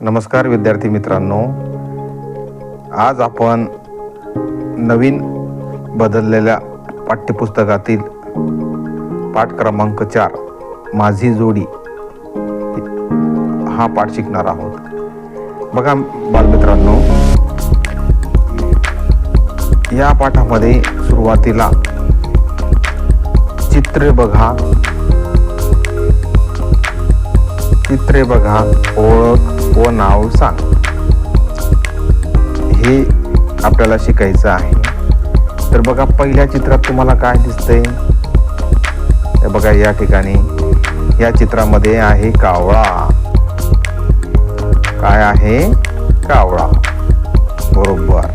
नमस्कार विद्यार्थी मित्रांनो. आज आपण नवीन बदललेल्या पाठ्यपुस्तकातील पाठ क्रमांक चार माझी जोडी हा पाठ शिकणार आहोत. बघा बालमित्रांनो या पाठामध्ये सुरुवातीला चित्रे बघा. चित्रे बघा ओळख व नाव सांग. हे आपल्याला शिकायचं आहे. तर बघा पहिल्या चित्रात तुम्हाला काय दिसतंय? बघा या ठिकाणी या चित्रामध्ये आहे कावळा. काय आहे? कावळा. बरोबर.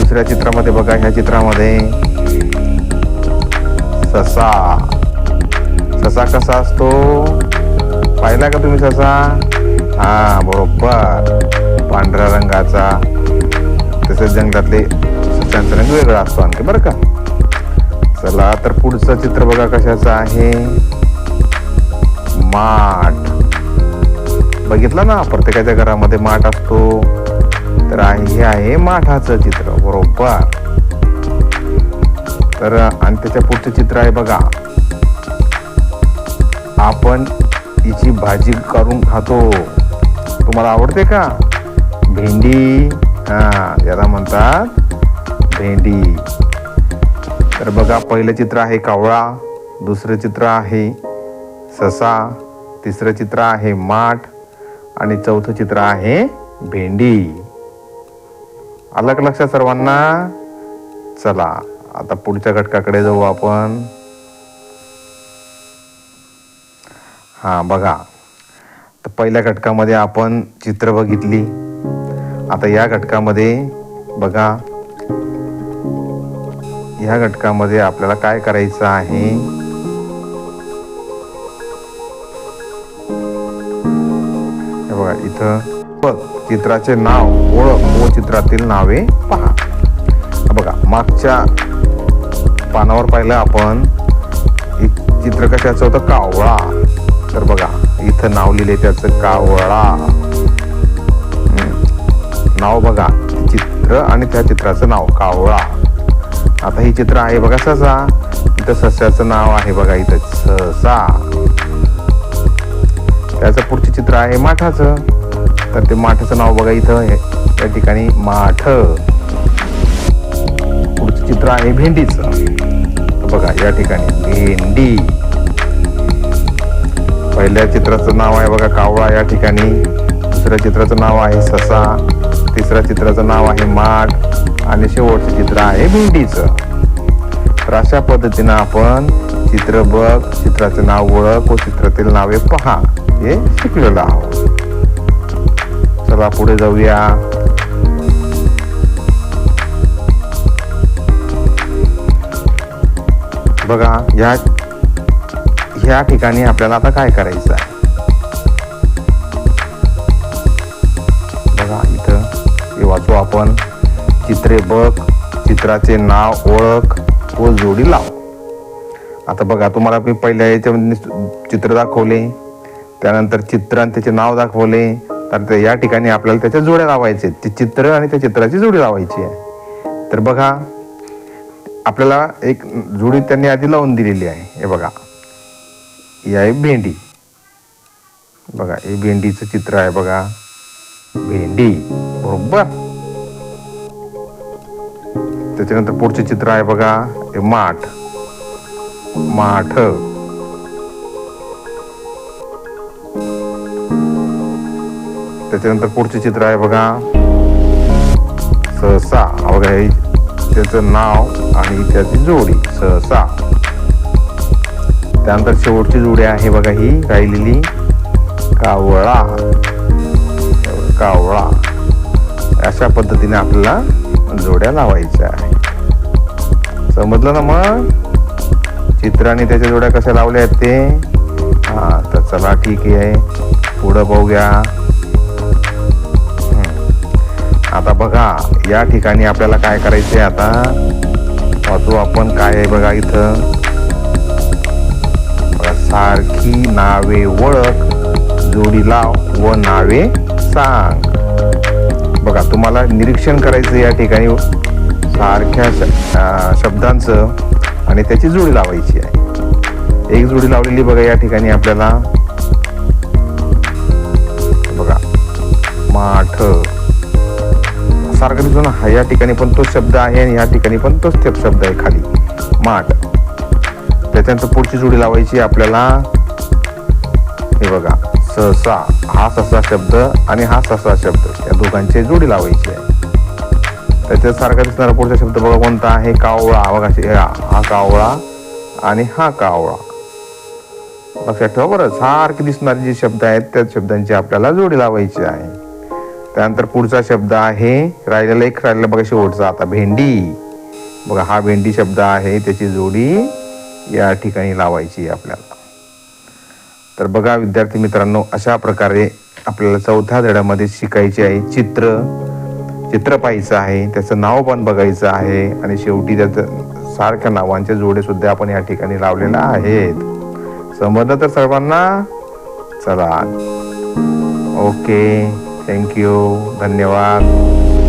दुसऱ्या चित्रामध्ये बघा ह्या चित्रामध्ये ससा. ससा कसा असतो? पाहिला का तुम्ही ससा? हा बरोबर. पांढऱ्या रंगाचा. तसेच जंगलातले ससांचा रंग वेगळा असतो आणखी बरं का? चला तर पुढचं चित्र बघा कशाचं आहे. माठ. बघितलं ना प्रत्येकाच्या घरामध्ये माठ असतो. तर आहे हे आहे माठाचं चित्र बरोबर. तर आणि त्याच्या पुढचं चित्र आहे बघा. आपण हिची भाजी करून खातो. तुम्हाला आवडते का? भेंडी. हा याला म्हणतात भेंडी. तर बघा पहिलं चित्र आहे कावळा दुसरं चित्र आहे ससा तिसरं चित्र आहे माठ आणि चौथं चित्र आहे भेंडी. अलग लक्षात सर्वांना. चला. आता पुढच्या घटकाकडे जाऊ आपण. हा बघा. तर पहिल्या घटकामध्ये आपण चित्र बघितली. आता या घटकामध्ये बघा. या घटकामध्ये आपल्याला काय करायचं आहे? बघा इथं बघ चित्राचे नाव ओळख व चित्रातील नावे पहा. बघा मागच्या पानावर पाहिलं आपण. एक चित्र कशाचं होतं? कावळा. तर बघा इथं नाव लिहिले त्याचं कावळा. नाव बघा चित्र आणि त्या चित्राचं नाव कावळा. आता ही चित्र आहे बघा ससा. इथं सस्याचं नाव आहे बघा इथं ससा. त्याचं पुढचं चित्र आहे माठाचं. तर ते माठाचं नाव बघा इथं या ठिकाणी माठ. पुढचं चित्र आहे भेंडीचं. बघा या ठिकाणी भेंडी. पहिल्या चित्राचं नाव आहे बघा कावळा या ठिकाणी. दुसऱ्या चित्राचं नाव आहे ससा. तिसऱ्या चित्राचं नाव आहे माठ आणि शेवटचं चित्र आहे भेंडीचं. तर अशा पद्धतीनं आपण चित्र बघ चित्राचं नाव ओळख व चित्रातील नावे पहा. हे शिकलेलो आहोत. चला पुढे जाऊया. बघा या ह्या ठिकाणी आपल्याला आता काय करायचं आहे? बघा इथं हे वाचू आपण. चित्रे बघ चित्राचे नाव ओळख व जोडी लाव. आता बघा तुम्हाला मी पहिल्या याच्यामध्ये चित्र दाखवले. त्यानंतर चित्र आणि त्याचे नाव दाखवले. तर या ठिकाणी आपल्याला त्याच्या जोड्या लावायचे ते चित्र आणि त्या चित्राची जोडी लावायची आहे. तर बघा आपल्याला एक जोडी त्यांनी आधी लावून दिलेली आहे. हे बघा. ही आहे भेंडी. बघा हे भेंडीचं चित्र आहे बघा. भेंडी. बरोबर. त्याच्यानंतर पुढचे चित्र आहे बघा. हे माठ. माठ. त्याच्यानंतर पुढचे चित्र आहे बघा. सहसा. बघा हे त्याचं नाव आणि त्याची जोडी सहसा. त्यानंतर शेवटची जोडी आहे बघा ही राहिलेली कावळा. कावळा. अशा पद्धतीने आपल्याला जोड्या लावायच्या आहे समजलं ना मग? चित्राने त्याच्या जोड्या कशा लावल्या आहेत ते? हा तर चला ठीक आहे. पुढं पाहूया. आता बघा या ठिकाणी आपल्याला काय करायचंय आता? वाचू आपण काय आहे बघा इथं? सारखी नावे ओळख जोडी लाव व नावे सांग. बघा तुम्हाला निरीक्षण करायचं या ठिकाणी सारख्या श- शब्दांचं आणि त्याची जोडी लावायची आहे. एक जोडी लावलेली बघा या ठिकाणी आपल्याला. बघा माठ. सारखा दिसतो ना. हा या ठिकाणी पण तोच शब्द आहे आणि या ठिकाणी पण तोच ते शब्द आहे खाली. माठ. त्याच्यानंतर पुढची जोडी लावायची आपल्याला. हे बघा. सहसा. हा ससा शब्द आणि हा ससा शब्द. या दोघांची जोडी लावायची आहे. त्याच्यात सारखा दिसणारा पुढचा शब्द बघा कोणता आहे? कावळा. बघा हा हा कावळा आणि हा कावळा. लक्षात ठेवा बरं. सारखे दिसणारे जे शब्द आहेत त्या शब्दांची आपल्याला जोडी लावायची आहे. त्यानंतर पुढचा शब्द आहे राहिलेला एक राहिलेला बघा शेवटचा आता भेंडी. बघा हा भेंडी शब्द आहे त्याची जोडी या ठिकाणी लावायची आहे आपल्याला. तर बघा विद्यार्थी मित्रांनो अशा प्रकारे आपल्याला चौथ्या धड्यामध्ये शिकायचे आहे चित्र. चित्र पाहायचं आहे त्याचं नाव पण बघायचं आहे आणि शेवटी त्याचं सारख्या नावांचे जोडे सुद्धा आपण या ठिकाणी लावलेल्या आहेत. समजलं तर सर्वांना चला. ओके. थँक्यू धन्यवाद.